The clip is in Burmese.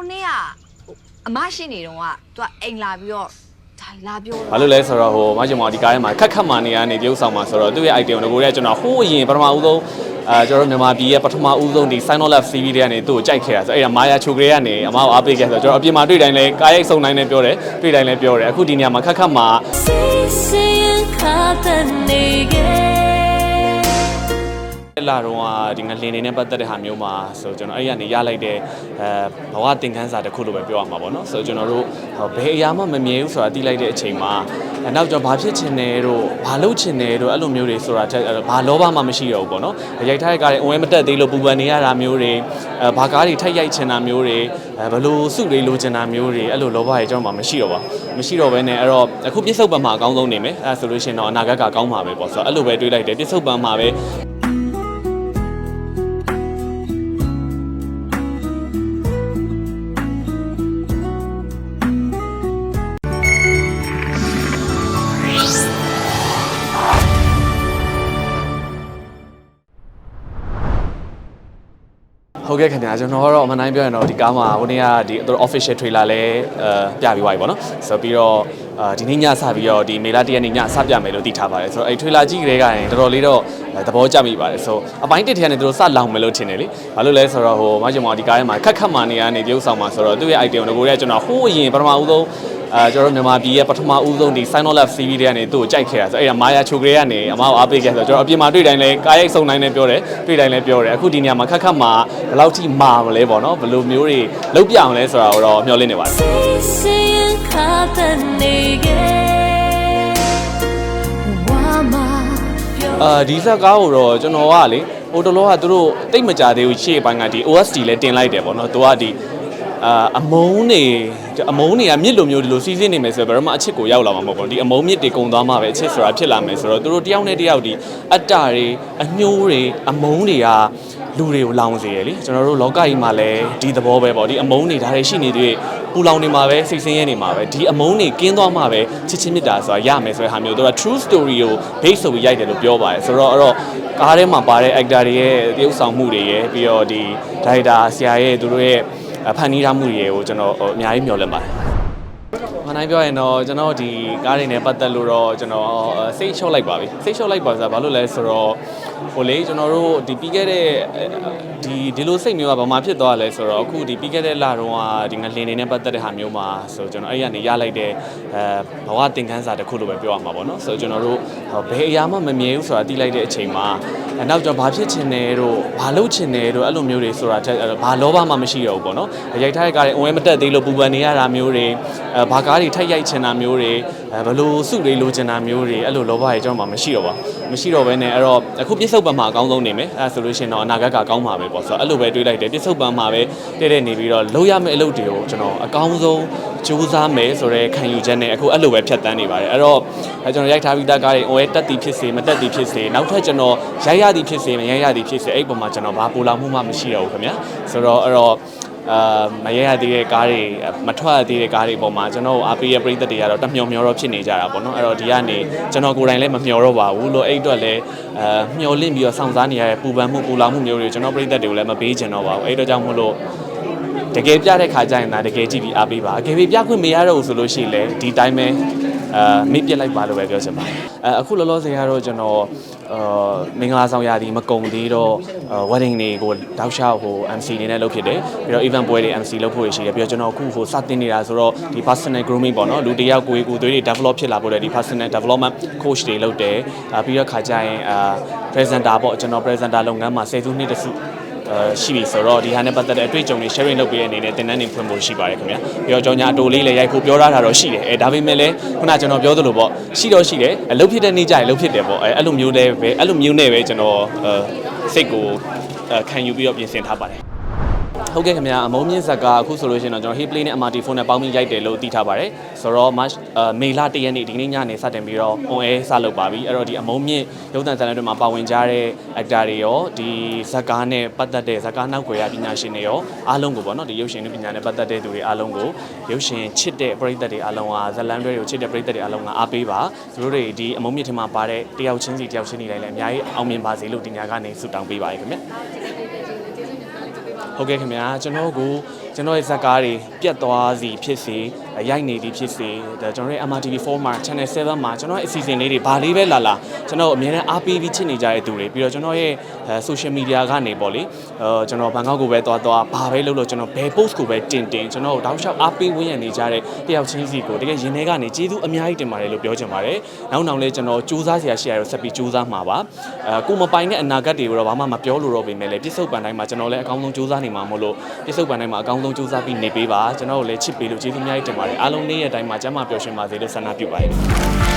ကိုနေ့ကအမရှိနေတော့ကသူကအိမ်လာပြီးတော့ဒါလာပြောဘာလို့လဲဆိုတော့ဟိုမကျွန်တော်ဒီကားထဲမှာခက်ခက်မာနေရနေပြုတ်ဆောင်မှာဆိုတော့သူ့ရဲ့ item ကိုကိုရဲကျွန်တော်ဟိုးအရင်ပထမဦးဆုံးအာကျွန်တော်တို့မြန်မာပြည်ရဲ့ပထမဦးဆုံးဒီ Sign Lab series တွေကနေသူ့ကိုကြိုက်ခဲ့တာဆိုအဲ့ဒါမာယာချိုကလေးကနေအမကိုအားပေးခဲ့ဆိုတော့ကျွန်တော်အပြင်မှာတွေ့တိုင်းလဲကားရိုက်စုံတိုင်းလဲပြောတယ်တွေ့တိုင်းလဲပြောတယ်အခုဒီနေရာမှာခက်ခက်မာ လာတော့ဒီငလင်နေနဲ့ပတ်သက်တဲ့ဟာမျိုးမှာဆိုကျွန်တော်အဲ့ရနေရလိုက်တဲ့အဲဘဝသင်ခန်းစာတစ်ခုလိုပဲပြောရမှာပေါ့နော်ဆိုတော့ကျွန်တော်တို့ဘယ်အရာမှမမြဲဘူးဆိုတာသိလိုက်တဲ့အချိန်မှာနောက်ကျွန်တော်ဘာဖြစ်ချင်တယ်တို့ဘာလုပ်ချင်တယ်တို့အဲ့လိုမျိုးတွေဆိုတာထက်ဘာလောဘမှမရှိတော့ဘူးပေါ့နော်ရိုက်ထားတဲ့ကားတွေအဝဲမတက်သေးလို့ပူပန်နေရတာမျိုးတွေအဲဘာကားတွေထိုက်ရိုက်ချင်တာမျိုးတွေအဲဘလို့စုတွေလိုချင်တာမျိုးတွေအဲ့လိုလောဘတွေကျွန်တော်မှမရှိတော့ပါမရှိတော့ဘဲနဲ့အဲ့တော့အခုပြစ္ဆုတ်ပံမှာအကောင်းဆုံးနေမယ်အဲ့ဒါဆိုလို့ရှိရင်တော့အနာဂတ်ကကောင်းမှာပဲပေါ့ဆိုတော့အဲ့လိုပဲတွေးလိုက်တယ်ပြစ္ဆုတ်ပံမှာပဲ ဟုတ်ကဲ့ခင်ဗျာကျွန်တော်ကတော့အမှန်တိုင်းပြောရင်တော့ဒီကားမှာဟိုနေ့ကဒီသူတို့ official trailer လည်းအဲပြပြီးသွားပြီပေါ့နော်ဆိုတော့ပြီးတော့အာဒီနေ့ညစပြီးတော့ဒီမေလာတရက်နေ့ညစပြမယ်လို့သိထားပါတယ်ဆိုတော့အဲ trailer ကြည့်ကြတဲ့ကရင်တော်တော်လေးတော့အဲသဘောကျမိပါတယ်ဆိုအပိုင်းတစ်ထက်ကနေသူတို့စလောင်မယ်လို့ထင်တယ်လေဘာလို့လဲဆိုတော့ဟိုမကျွန်တော်ဒီကားထဲမှာခက်ခက်မာနေရနေပြုတ်ဆောင်မှာဆိုတော့သူ့ရဲ့ item ကိုကိုရဲကျွန်တော်ဟိုးအရင်ပထမဦးဆုံး အဲကျွန်တော်တို့မြန်မာပြည်ရဲ့ပထမဦးဆုံးဒီ Sign Lab series တွေကနေသူ့ကိုကြိုက်ခဲ့တာဆိုအဲ့ဒါမာယာချိုကလေးကနေအမကိုအားပေးခဲ့ဆိုတော့ကျွန်တော်အပြင်မှာတွေ့တိုင်းလဲကားရိုက်စုံတိုင်းလဲပြောတယ်တွေ့တိုင်းလဲပြောတယ်အခုဒီနေရာမှာခက်ခက်မာဘယ်လောက်ထိမာမလဲပေါ့နော်ဘယ်လိုမျိုးတွေလုံးပြအောင်လဲဆိုတာကိုတော့မျှော်လင့်နေပါတယ်အာဒီဇက်ကားကိုတော့ကျွန်တော်ကလေဟိုတလောကသူတို့တိတ်မကြသေးဘူးရှေ့ပိုင်းကဒီ OST လဲတင်လိုက်တယ်ပေါ့နော်သူကဒီ အာအမုန်းနေအမုန်းတွေကမြစ်လိုမျိုးဒီလိုစီးစင်းနေမယ်ဆိုတော့ဘယ်တော့မှအချစ်ကိုရောက်လာမှာမဟုတ်ဘူးဒီအမုန်းမြစ်တွေကုံသွားမှာပဲအချစ်ဆိုတာဖြစ်လာမယ်ဆိုတော့သူတို့တယောက်နဲ့တယောက်ဒီအတ္တတွေအညှိုးတွေအမုန်းတွေကလူတွေကိုလောင်စေရလေကျွန်တော်တို့လောကကြီးမှာလည်းဒီသဘောပဲပေါ့ဒီအမုန်းတွေဒါတွေရှိနေတဲ့ပူလောင်နေမှာပဲစိတ်ဆင်းရဲနေမှာပဲဒီအမုန်းတွေကင်းသွားမှာပဲချစ်ချင်းမြတ်တာဆိုတာရမယ်ဆိုတဲ့ဟာမျိုးသူက true story ကို base ဆိုပြီးရိုက်တယ်လို့ပြောပါတယ်ဆိုတော့အဲ့တော့ကားထဲမှာပါတဲ့ actor တွေရဲ့တရုပ်ဆောင်မှုတွေရဲ့ပြီးတော့ဒီ director ဆရာရဲ့သူတို့ရဲ့ ဖန်တီးထားမှုတွေကိုကျွန်တော်အများကြီးမျှော်လင့်ပါတယ် မနိုင်ပြောရင်တော့ကျွန်တော်ဒီကားတွေနဲ့ပတ်သက်လို့တော့ကျွန်တော်စိတ်လျှော့လိုက်ပါပြီစိတ်လျှော့လိုက်ပါဆိုတာဘာလို့လဲဆိုတော့ဟိုလေကျွန်တော်တို့ဒီပြီးခဲ့တဲ့ဒီဒီလိုစိတ်မျိုးကဘာမှဖြစ်သွားလဲဆိုတော့အခုဒီပြီးခဲ့တဲ့လတုန်းကဒီငလင်နေနဲ့ပတ်သက်တဲ့ဟာမျိုးမှာဆိုကျွန်တော်အဲ့ရနေရလိုက်တဲ့အဲဘဝသင်ခန်းစာတစ်ခုလိုပဲပြောရမှာပေါ့နော်ဆိုကျွန်တော်တို့ဘယ်အရာမှမမြဲဘူးဆိုတာသိလိုက်တဲ့အချိန်မှာနောက်ကျွန်တော်ဘာဖြစ်ချင်တယ်တို့ဘာလုပ်ချင်တယ်တို့အဲ့လိုမျိုးတွေဆိုတာထက်ဘာလောဘမှမရှိတော့ဘူးပေါ့နော်ရိုက်ထားတဲ့ကားတွေအဝဲမတက်သေးလို့ပူပန်နေရတာမျိုးတွေအဲဘာကားတွေထိုက်ရိုက်ချင်တာမျိုးတွေအဲဘလို့စုတွေလိုချင်တာမျိုးတွေအဲ့လိုလောဘတွေကျွန်တော်မှမရှိတော့ပါမရှိတော့ဘဲနဲ့အဲ့တော့အခုပြစ္ဆုတ်ပံမှာအကောင်းဆုံးနေမယ်အဲ့ဒါဆိုလို့ရှိရင်တော့အနာဂတ်ကကောင်းမှာပဲပေါ့ဆိုတော့အဲ့လိုပဲတွေးလိုက်တယ်ပြစ္ဆုတ်ပံမှာပဲတည့်တဲ့နေပြီးတော့လုပ်ရမယ့်အလုပ်တွေကိုကျွန်တော်အကောင်းဆုံးကြိုးစားမယ်ဆိုတဲ့ခံယူချက်နဲ့အခုအဲ့လိုပဲဖြတ်တန်းနေပါတယ်အဲ့တော့ကျွန်တော်ရိုက်ထားပြီးသားကားတွေအဝဲတက်တီဖြစ်စေမတက်တီဖြစ်စေနောက်ထပ်ကျွန်တော်ရိုက်ရသည်ဖြစ်စေမရိုက်ရသည်ဖြစ်စေအဲ့ပုံမှာကျွန်တော်ဘာပူလောင်မှုမှမရှိတော့ဘူးခင်ဗျာဆိုတော့အဲ့တော့ အာမရရသေးတဲ့ကားတွေမထွက်ရသေးတဲ့ကားတွေပေါ်မှာကျွန်တော်တို့အားပေးရပရိသတ်တွေကတော့တမျောမျောတော့ဖြစ်နေကြတာပေါ့နော်အဲ့တော့ဒီကနေကျွန်တော်ကိုယ်တိုင်လည်းမမျောတော့ပါဘူးလို့အဲ့အတွက်လည်းအာမျောလင့်ပြီးတော့စောင့်စားနေရတဲ့ပူပန်မှုပူလောင်မှုမျိုးတွေကျွန်တော်ပရိသတ်တွေကိုလည်းမပေးချင်တော့ပါဘူးအဲ့တော့ကြောင့်မို့လို့တကယ်ပြတဲ့ခါကျရင်ဒါတကယ်ကြည့်ပြီးအားပေးပါအကယ်၍ပြခွင့်မရတော့ဘူးဆိုလို့ရှိရင်လည်းဒီတိုင်းပဲ အာမိပြစ်လိုက်ပါလို့ပဲပြောချင်ပါတယ်အဲအခုလောလောဆယ်ကတော့ကျွန်တော်အာမင်္ဂလာဆောင်ရာဒီမကုံသေးတော့ wedding တွေကိုတောက်လျှောက်ဟို MC အနေနဲ့လုပ်ဖြစ်တယ်ပြီးတော့ event ပွဲတွေ MC လုပ်ဖို့ရှိတယ်ပြီးတော့ကျွန်တော်အခုဟိုစတင်နေတာဆိုတော့ဒီ personal grooming ပေါ့နော်လူတစ်ယောက်ကိုယ်ကိုယ်သွေးတွေ develop ဖြစ်လာဖို့လည်းဒီ personal development coach တွေလုပ်တယ်အာပြီးတော့ခါကျရင်အာ presenter ပေါ့ကျွန်တော် presenter လုပ်ငန်းမှာ10စုနှစ်တစုအဲ ရှိပြီဆိုတော့ဒီဟာနဲ့ပတ်သက်တဲ့အတွေ့အကြုံတွေ sharing လုပ်ပေးတဲ့အနေနဲ့တင်တန်းနေဖွင့်ဖို့ရှိပါတယ်ခင်ဗျာပြီးတော့ကျွန်တော်ညာအတိုလေးလည်းရိုက်ဖို့ပြောထားတာတော့ရှိတယ်အဲဒါပေမဲ့လည်းခုနကျွန်တော်ပြောသလိုပေါ့ရှိတော့ရှိတယ်အလုပ်ဖြစ်တဲ့နေ့ကျရင်လုပ်ဖြစ်တယ်ပေါ့အဲအဲ့လိုမျိုးလည်းပဲအဲ့လိုမျိုးနဲ့ပဲကျွန်တော်အဲစိတ်ကိုခံယူပြီးတော့ပြင်ဆင်ထားပါတယ် ဟုတ်ကဲ့ခင်ဗျာအမုံမြင့်ဇက်ကအခုဆိုလို့ရှိရင်တော့ကျွန်တော် Hey Play နဲ့ MRT phone နဲ့ပေါင်းပြီးရိုက်တယ်လို့သိထားပါတယ်ဆိုတော့ March မေလ1ရက်နေ့ဒီနေ့ညနေစတင်ပြီးတော့ on air စလုပ်ပါပြီအဲ့တော့ဒီအမုံမြင့်ရုပ်သံဇာတ်လမ်းတွေမှာပါဝင်ကြတဲ့ actor တွေရောဒီဇက်ကားနဲ့ပတ်သက်တဲ့ဇက်ကားနောက်ွယ်ရပညာရှင်တွေရောအားလုံးကိုပေါ့နော်ဒီရုပ်ရှင်ပညာနဲ့ပတ်သက်တဲ့သူတွေအားလုံးကိုရုပ်ရှင်ချစ်တဲ့ပရိသတ်တွေအားလုံးကဇက်လန်တွေကိုချစ်တဲ့ပရိသတ်တွေအားလုံးကအားပေးပါသူတို့တွေဒီအမုံမြင့်ထင်မှာပါတဲ့တယောက်ချင်းစီတယောက်ချင်းစီတိုင်းလည်းအများကြီးအောင်မြင်ပါစေလို့ဒီညကနေဆုတောင်းပေးပါရခင်ဗျာ ဟဟုတ်ကဲ့ခင်ဗျာကျွန်တော်ကိုကျွန်တော်ရဲ့ဇက်ကားတွေပြတ်သွားစီဖြစ်စေရိုက်နေသည်ဖြစ်စေဒါကျွန်တော်ရဲ့ MRTV4 မှာ Channel 7မှာကျွန်တော်ရဲ့အစီအစဉ်လေးတွေဘာလေးပဲလာလာကျွန်တော်အများနဲ့အားပေးပြီးချစ်နေကြတဲ့သူတွေပြီးတော့ကျွန်တော်ရဲ့အဲ social media ကနေပေါ့လေအဲကျွန်တော်ဘန်ကောက်ကိုပဲသွားသွားဘာပဲလုပ်လို့ကျွန်တော်ဘယ် post ကိုပဲတင်တင်ကျွန်တော်တို့တောက်လျှောက်အားပေးဝန်းရံနေကြတဲ့တယောက်ချင်းစီကိုတကယ်ရင်ထဲကနေကျေးဇူးအများကြီးတင်ပါတယ်လို့ပြောချင်ပါတယ်နောက်နောက်လည်းကျွန်တော်စူးစမ်းစရာရှိရတော့ဆက်ပြီးစူးစမ်းမှာပါအဲကိုမပိုင်တဲ့အနာဂတ်တွေကိုတော့ဘာမှမပြောလို့တော့ပေမဲ့လည်းပြစ္ဆုတ်ပန်တိုင်းမှာကျွန်တော်လည်းအကောင်းဆုံးစူးစမ်းနေမှာမို့လို့ပြစ္ဆုတ်ပန်တိုင်းမှာအကောင်းဆုံးစူးစမ်းပြီးနေပေးပါကျွန်တော်တို့လည်းချစ်ပေးလို့ကျေးဇူးအများကြီးတင်ပါတယ်အားလုံးနေ့ရက်တိုင်းမှာကျမ်းမာပျော်ရွှင်ပါစေလို့ဆန္ဒပြုပါတယ်